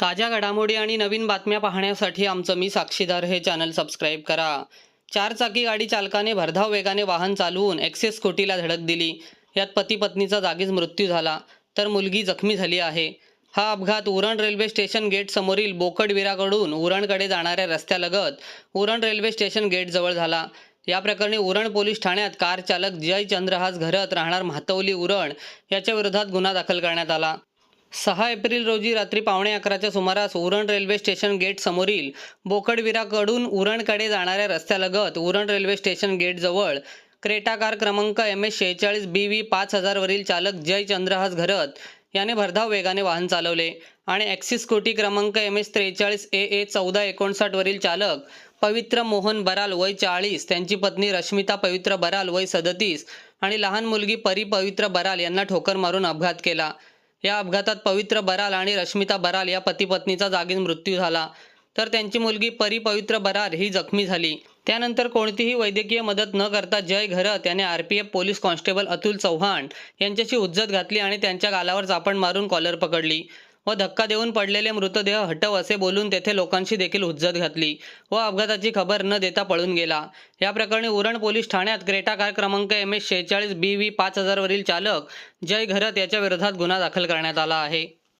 ताज्या घडामोडी आणि नवीन बातम्या पाहण्यासाठी आमचं मी साक्षीदार हे चॅनल सबस्क्राईब करा. चारचाकी गाडी चालकाने भरधाव वेगाने वाहन चालवून एक्सेस स्कूटीला धडक दिली. यात पती पत्नीचा जागीच मृत्यू झाला. तर मुलगी जखमी झाली आहे. हा अपघात उरण रेल्वे स्टेशन गेट समोरील बोकडविराकडून उरणकडे जाणाऱ्या रस्त्यालगत उरण रेल्वे स्टेशन गेटजवळ झाला. या प्रकरणी उरण पोलीस ठाण्यात कार चालक जय चंद्रहास घरत राहणार म्हातवली उरण याच्या विरोधात गुन्हा दाखल करण्यात आला. सहा एप्रिल रोजी रात्री पावणे अकराच्या सुमारास उरण रेल्वे स्टेशन गेट समोरील बोकडविराकडून उरणकडे जाणाऱ्या रस्त्यालगत उरण रेल्वे स्टेशन गेटजवळ क्रेटा कार क्रमांक एम एस शेहेचाळीस बी व्ही पाच हजारवरील चालक जय चंद्रहास घरत याने भरधाव वेगाने वाहन चालवले आणि ॲक्सिस स्कूटी क्रमांक एम एस त्रेचाळीस ए ए चौदा एकोणसाठवरील चालक पवित्र मोहन बराल वय चाळीस त्यांची पत्नी रश्मिता पवित्र बराल वय सदतीस आणि लहान मुलगी परी पवित्र बराल यांना ठोकर मारून अपघात केला. या अपघातात पवित्र बराल आणि रश्मिता बराल या पती पत्नीचा जागीच मृत्यू झाला. तर त्यांची मुलगी परी पवित्र बराल ही जखमी झाली. त्यानंतर कोणतीही वैद्यकीय मदत न करता जय घरत याने R P F police constable Atul Chavan यांच्याशी उज्जत घातली आणि त्यांच्या गालावर चापण मारून कॉलर पकडली. व धक्का देऊन पडलेले मृतदेह हटव असे बोलून तेथे लोकांशी देखील हुज्जत घातली व अपघाताची खबर न देता पळून गेला. या प्रकरणी उरण पोलीस ठाण्यात क्रेटा कार क्रमांक एम एस शेहेचाळीस बी व्ही पाच हजारवरील चालक जय घरत याच्या विरोधात गुन्हा दाखल करण्यात आला आहे.